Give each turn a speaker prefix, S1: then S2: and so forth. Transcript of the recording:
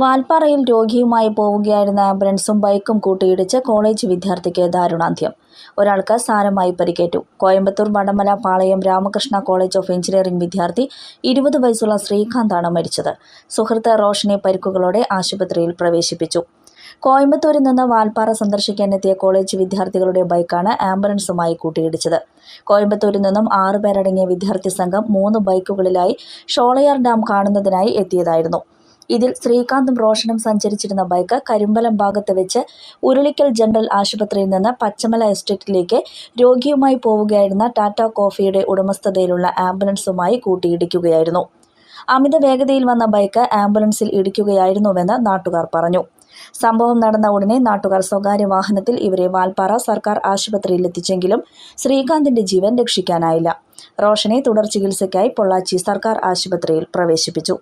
S1: വാൽപ്പാറയിൽ രോഗിയുമായി പോവുകയായിരുന്ന ആംബുലൻസും ബൈക്കും കൂട്ടിയിടിച്ച് കോളേജ് വിദ്യാർത്ഥിക്ക് ദാരുണാന്ത്യം. ഒരാൾക്ക് സാരമായി പരിക്കേറ്റു. Coimbatore Vadamala Palayam Ramakrishna college of engineering വിദ്യാർത്ഥി ഇരുപത് വയസ്സുള്ള ശ്രീകാന്താണ് മരിച്ചത്. സുഹൃത്ത് റോഷനെ പരിക്കുകളോടെ ആശുപത്രിയിൽ പ്രവേശിപ്പിച്ചു. കോയമ്പത്തൂരിൽ നിന്ന് വാൽപ്പാറ സന്ദർശിക്കാനെത്തിയ കോളേജ് വിദ്യാർത്ഥികളുടെ ബൈക്കാണ് ആംബുലൻസുമായി കൂട്ടിയിടിച്ചത്. കോയമ്പത്തൂരിൽ നിന്നും ആറുപേരടങ്ങിയ വിദ്യാർത്ഥി സംഘം മൂന്ന് ബൈക്കുകളിലായി ഷോളയാർ ഡാം കാണുന്നതിനായി എത്തിയതായിരുന്നു. ഇതിൽ ശ്രീകാന്തും റോഷനും സഞ്ചരിച്ചിരുന്ന ബൈക്ക് കരിമ്പലം ഭാഗത്ത് വെച്ച് ഉരുളിക്കൽ ജനറൽ ആശുപത്രിയിൽ നിന്ന് പച്ചമല എസ്റ്റേറ്റിലേക്ക് രോഗിയുമായി പോവുകയായിരുന്ന ടാറ്റ കോഫിയുടെ ഉടമസ്ഥതയിലുള്ള ആംബുലൻസുമായി കൂട്ടിയിടിക്കുകയായിരുന്നു. അമിത വേഗതയിൽ വന്ന ബൈക്ക് ആംബുലൻസിൽ ഇടിക്കുകയായിരുന്നുവെന്ന് നാട്ടുകാർ പറഞ്ഞു. സംഭവം നടന്ന ഉടനെ നാട്ടുകാർ സ്വകാര്യ വാഹനത്തിൽ ഇവരെ വാൽപ്പാറ സർക്കാർ ആശുപത്രിയിൽ എത്തിച്ചെങ്കിലും ശ്രീകാന്തിന്റെ ജീവൻ രക്ഷിക്കാനായില്ല. റോഷനെ തുടർ ചികിത്സയ്ക്കായി പൊള്ളാച്ചി സർക്കാർ ആശുപത്രിയിൽ പ്രവേശിപ്പിച്ചു.